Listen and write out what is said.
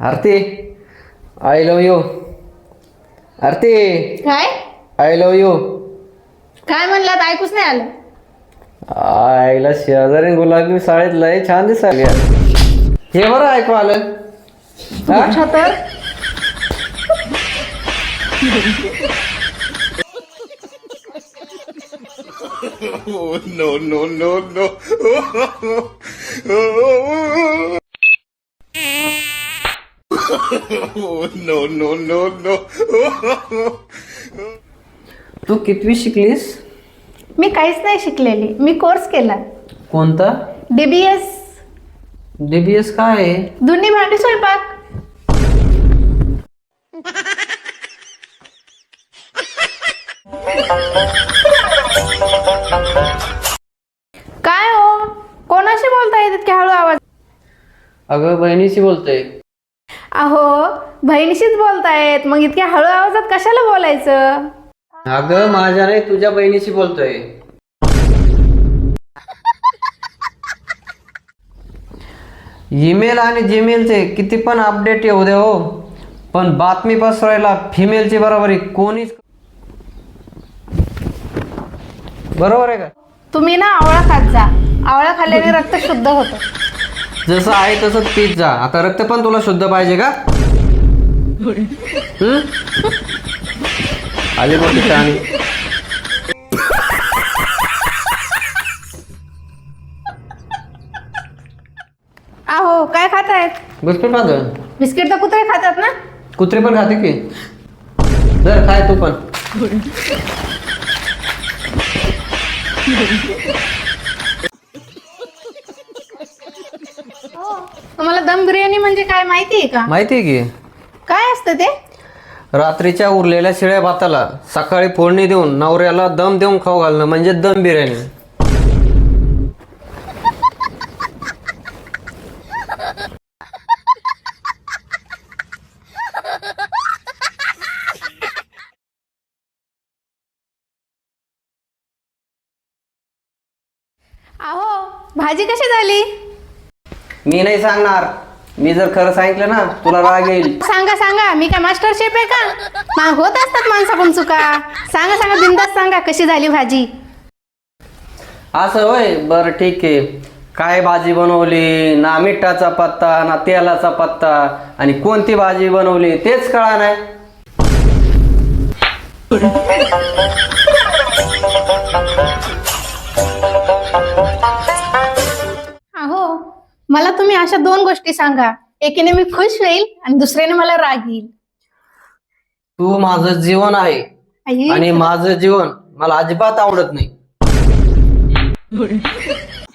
Aarti I love you Aarti काय? I love you काय म्हणलात ऐकूच नाही आलं. आईला शेजारी गुलाबी साडीत लय छान दिसायली हे बरं ऐकू आलं. हा? अच्छा तर? No, no, no, no. no, no, no, no. तू कितवी शिकलीस? मी काहीच नाही शिकलेली. मी कोर्स केला. कोणता? डीबीएस डीबीएस काय आहे? दोन्ही भांडी स्वयंपाक. काय हो? कोणाशी बोलताय इतक्या हळू आवाज? अगं बहिणीशी बोलतोय. अहो बहिणीशीच बोलतायत. मग इतक्या हळू आवाजात कशाला बोलायचं? अगं माझ्या नाही तुझ्या बहिणीशी बोलतोय. ईमेल आणि जीमेलचे किती पण अपडेट येऊ दे हो. पण बातमी पसरवायला फिमेलची बरोबरी कोणीच बरोबर आहे का? तुम्ही ना आवळा खात जा. आवळा खाल्ल्याने रक्त शुद्ध होतं. जसं आहे तसंच पीत जा. आता रक्त पण तुला शुद्ध पाहिजे का? हम्म? आली मोठी शहाणी अहो काय खातायत? बिस्किट खातो बिस्किट तर कुत्रे खातात ना? कुत्रे पण खाते की. जर खाय तू पण. तुम्हाला दम बिर्याणी म्हणजे काय माहिती आहे का? माहिती आहे की. काय असतं ते? रात्रीच्या उरलेल्या शिळ्या भाताला सकाळी फोडणी देऊन नवऱ्याला दम देऊन खाऊ घालणं म्हणजे दम बिर्याणी. अहो भाजी कशी झाली? मी नाही सांगणार. मी जर खरं सांगितलं ना तुला राग येईल. सांगा सांगा. मी काय मास्टर शेफ आहे का? मा होत असतात माणसाकडून चुका. सांगा सांगा बिंदास सांगा कशी झाली भाजी? असं होय. बरं ठीक आहे. काय भाजी बनवली? ना मिठाचा पत्ता ना तेलाचा पत्ता. आणि कोणती भाजी बनवली? तेच कळा नाही. मला तुम्ही अशा दोन गोष्टी सांगा. एकीने मी खुश होईल आणि दुसऱ्याने मला राग येईल. तू माझं जीवन आहे आई, आणि माझं जीवन मला अजिबात आवडत नाही.